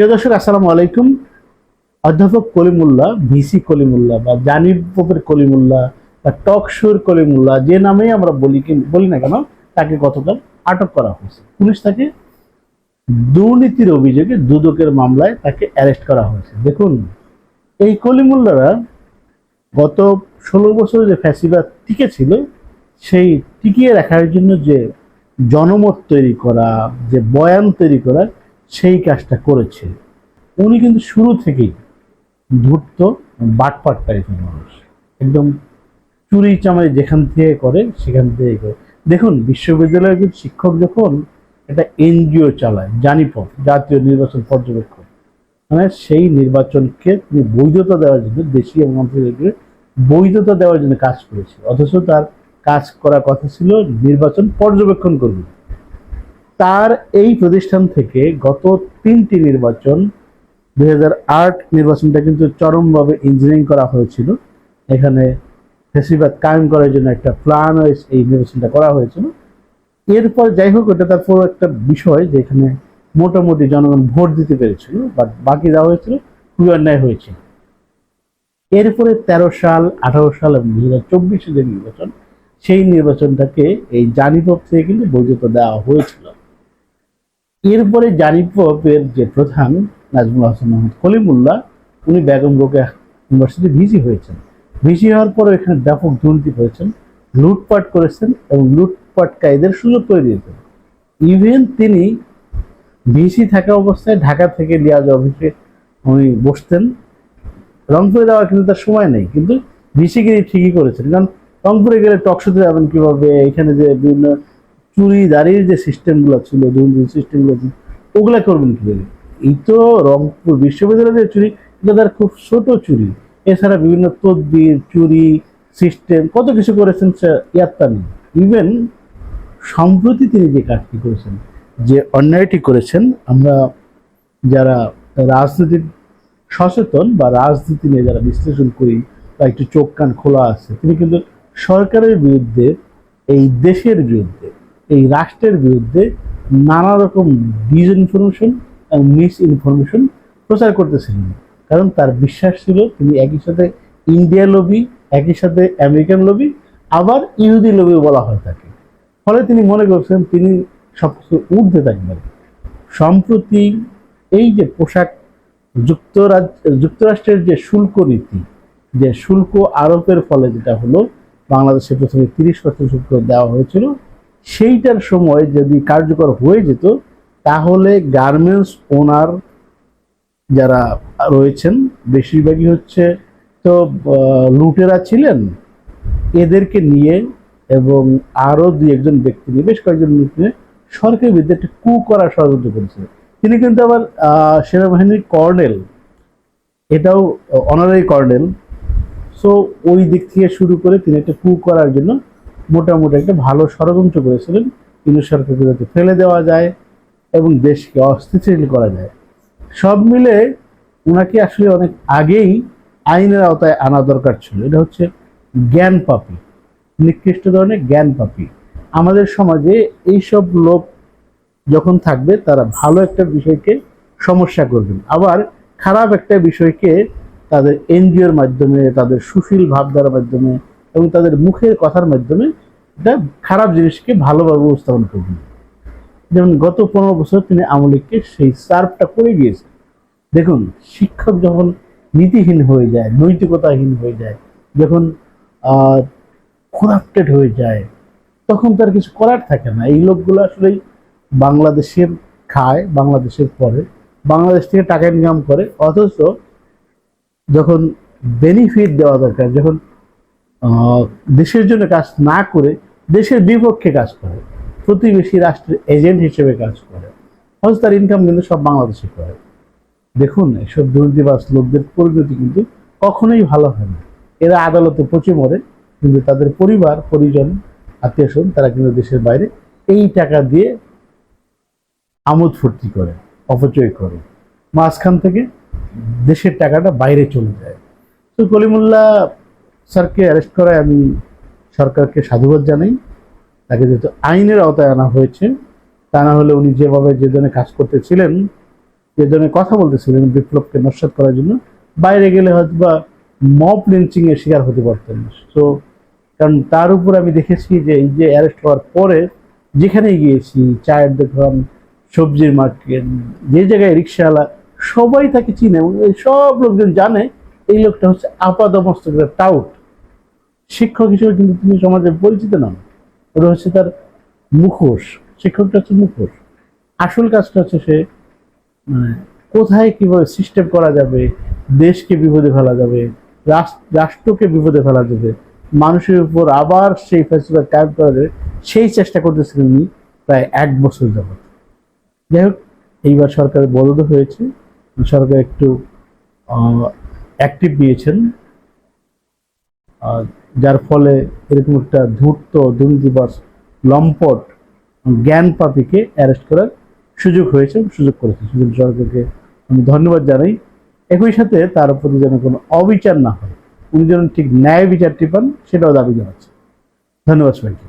প্রিয় দর্শক, আসসালামু আলাইকুম। অধ্যাপক কলিমুল্লাহ, ভিসি কলিমুল্লাহ বা জানিব পোপের কলিমুল্লাহ বা টক সুর কলিমুল্লাহ, যে নামেই আমরা বলি বলি না কেন, তাকে গতকাল আটক করা হয়েছে। পুলিশ তাকে দুর্নীতির অভিযোগে দুদকের মামলায় তাকে অ্যারেস্ট করা হয়েছে। দেখুন, এই কলিমুল্লারা গত ষোলো বছর যে ফ্যাসিবাদ টিকে ছিল সেই টিকিয়ে রাখার জন্য যে জনমত তৈরি করা, যে বয়ান তৈরি করা সেই কাজটা করেছে। উনি কিন্তু শুরু থেকেই ধূর্ত বাটপাট টাইপের মানুষ। একদম চুরি চামারি যেখান থেকে করে, সেখান থেকে করে। দেখুন, বিশ্ববিদ্যালয়ের একজন শিক্ষক যখন একটা এনজিও চালায়, জানিপথ, জাতীয় নির্বাচন পর্যবেক্ষণ মানে সেই নির্বাচনকে তিনি বৈধতা দেওয়ার জন্য দেশি এবং আন্তর্জাতিক বৈধতা দেওয়ার জন্য কাজ করেছে অথচ তার কাজ করার কথা ছিল, নির্বাচন পর্যবেক্ষণ করবে। তার এই প্রতিষ্ঠান থেকে গত তিনটি নির্বাচন, দুই হাজার আট নির্বাচনটা কিন্তু চরমভাবে ইঞ্জিনিয়ারিং করা হয়েছিল। এখানে ফেসিবাদ কায়েম করার জন্য একটা প্ল্যান এই নির্বাচনটা করা হয়েছিল। এরপর যাই হোক ওটা তার পুরো একটা বিষয় যেখানে মোটামুটি জনগণ ভোট দিতে পেরেছিল বাট বাকি যা হয়েছিল খুবই অন্যায় হয়েছিল এরপরে তেরো সাল, আঠারো সাল এবং দুই হাজার চব্বিশে যে নির্বাচন, সেই নির্বাচনটাকে এই জানিপথ থেকে কিন্তু বৈধতা দেওয়া হয়েছিল। এরপরে জানিপথের যে প্রধান, নাজমুল হাসান মোহাম্মদ কলিমুল্লাহ উনি বেগম রোকেয়া ইউনিভার্সিটি ভিসি হয়েছেন। ভিসি হওয়ার পরে এখানে ব্যাপক দুর্নীতি করেছেন, লুটপাট করেছেন এবং লুটপাটকারীদের সুযোগ করে দিয়েছেন। ইভেন তিনি ভিসি থাকা অবস্থায় ঢাকা থেকে লিয়াজ অফিসে উনি বসতেন। রংপুরে যাওয়ার কিন্তু তার সময় নেই, কিন্তু ভিসিগিরি ঠিকই করেছেন। কারণ রংপুরে গেলে টকশোতে যাবেন কীভাবে, এখানে যে বিভিন্ন চুরি দাঁড়িয়ে যে সিস্টেমগুলো ছিল দুর্নীতি সিস্টেমগুলো ছিল, ওগুলা করবেন কীভাবে? এই তো রংপুর বিশ্ববিদ্যালয়ের চুরি এটা তার খুব ছোট চুরি। এছাড়া বিভিন্ন তদবির, চুরি, সিস্টেম, কত কিছু করেছেন ইয়াত্তা নেই ইভেন সম্প্রতি তিনি যে কাজটি করেছেন, যে অন্যায়টি করেছেন, আমরা যারা রাজনীতির সচেতন বা রাজনীতি নিয়ে যারা বিশ্লেষণ করি, বা একটু চোখ কান খোলা আছে, তিনি কিন্তু সরকারের বিরুদ্ধে, এই দেশের বিরুদ্ধে এই রাষ্ট্রের বিরুদ্ধে নানা রকম ডিজ ইনফরমেশন এবং মিস ইনফরমেশন প্রচার করতেছিলেন কারণ তার বিশ্বাস ছিল তিনি একই সাথে ইন্ডিয়া লবি একই সাথে আমেরিকান লবি আবার ইহুদি লবি বলা হয় তাকে। ফলে তিনি মনে করছেন তিনি সবকিছু ঊর্ধ্বে থাকবেন। সম্প্রতি এই যে পোশাক যুক্তরাজ্য, যুক্তরাষ্ট্রের যে শুল্ক নীতি যে শুল্ক আরোপের ফলে যেটা হলো, বাংলাদেশে প্রথমে তিরিশ শুল্ক দেওয়া হয়েছিল সেইটার সময় যদি কার্যকর হয়ে যেত, তাহলে গার্মেন্টস ওনার যারা রয়েছেন, বেশিরভাগই হচ্ছে তো লুটেরা ছিলেন। এদেরকে নিয়ে এবং আরও দুই একজন ব্যক্তি নিয়ে, বেশ কয়েকজন নিয়ে সরকারের বিরুদ্ধে একটা কু করার ষড়যন্ত্র করেছে তিনি কিন্তু আবার সেনাবাহিনীর কর্নেল। এটাও অনারারি কর্নেল। সো ওই দিক থেকে শুরু করে তিনি একটা কু করার জন্য মোটামুটি একটা ভালো ষড়যন্ত্র করেছিলেন। কিন্তু সরকারকে ফেলে দেওয়া যায় এবং দেশকে অস্থিতিশীল করা যায়। সব মিলে ওনাকে আসলে অনেক আগেই আইনের আওতায় আনা দরকার ছিল। এটা হচ্ছে জ্ঞান পাপি। নিকৃষ্ট ধরনের জ্ঞান পাপি। আমাদের সমাজে এইসব লোক যখন থাকবে, তারা ভালো একটা বিষয়কে সমস্যা করবেন। আবার খারাপ একটা বিষয়কে তাদের এনজিওর মাধ্যমে, তাদের সুশীল ভাবধারার মাধ্যমে এবং তাদের মুখের কথার মাধ্যমে এটা খারাপ জিনিসকে ভালোভাবে উপস্থাপন করবেন। যেমন গত পনেরো বছর তিনি আমলিককে সেই সার্ভটা করে গিয়েছেন। দেখুন, শিক্ষক যখন নীতিহীন হয়ে যায়, নৈতিকতাহীন হয়ে যায়, যখন করাপ্টেড হয়ে যায়, তখন তার কিছু করার থাকে না। এই লোকগুলো আসলেই বাংলাদেশের খায়, বাংলাদেশের পরে, বাংলাদেশ থেকে টাকা ইনকাম করে, অথচ যখন বেনিফিট দেওয়া দরকার, যখন দেশের জন্য কাজ না করে দেশের বিপক্ষে কাজ করে, প্রতিবেশী রাষ্ট্রের এজেন্ট হিসেবে কাজ করে। অথচ তার ইনকাম কিন্তু সব বাংলাদেশে করে। দেখুন, এসব দুর্নীতিবাস লোকদের পরিণতি কিন্তু কখনোই ভালো হয় না। এরা আদালতে পচে মরে, কিন্তু তাদের পরিবার, পরিজন, আত্মীয় স্বজন, তারা কিন্তু দেশের বাইরে এই টাকা দিয়ে আমোদ ফুর্তি করে, অপচয় করে। মাঝখান থেকে দেশের টাকাটা বাইরে চলে যায়। তো কলিমুল্লাহ স্যারকে অ্যারেস্ট করায় আমি সরকারকে সাধুবাদ জানাই। তাকে যেহেতু আইনের আওতায় আনা হয়েছে, তা না হলে উনি যেভাবে যে ধরনের কাজ করতেছিলেন, যে ধরনের কথা বলতেছিলেন বিপ্লবকে নস্বাত করার জন্য, বাইরে গেলে হয়তো বা মব লিঞ্চিং এর শিকার হতে পারতেন তো কারণ তার উপর আমি দেখেছি যে এই যে অ্যারেস্ট হওয়ার পরে যেখানেই গিয়েছি, চায়ের দোকান, সবজির মার্কেট যে জায়গায় রিক্সাওয়ালা, সবাই তাকে চিনে সব লোকজন জানে, এই লোকটা হচ্ছে আপাদমস্তকের টাউট। শিক্ষক হিসেবে কিন্তু তিনি সমাজে পরিচিত নন। ওটা হচ্ছে তার মুখোশ। শিক্ষকটা হচ্ছে মুখোশ। আসল কাজটা হচ্ছে সে মানে কোথায় কীভাবে সিস্টেম করা যাবে দেশকে বিপদে ফেলা যাবে রাষ্ট্রকে বিপদে ফেলা যাবে মানুষের উপর আবার সেই ফেসিবাদ কায়েম করা যাবে সেই চেষ্টা করতেছিলেন উনি প্রায় এক বছর যাবত যাই হোক এইবার সরকার বদল হয়েছে। সরকার একটু অ্যাক্টিভ নিয়েছেন। আহ, যার ফলে এরকম একটা ধূর্ত দুর্নীতিবাস লম্পট জ্ঞান পাপিকে অ্যারেস্ট করার সুযোগ হয়েছে সুযোগ করেছে। সুযোগ সরকারকে আমি ধন্যবাদ জানাই। একই সাথে তার প্রতি যেন কোনো অবিচার না হয়, উনি যেন ঠিক ন্যায় বিচারটি পান, সেটাও দাবি জানাচ্ছে। ধন্যবাদ সবাইকে।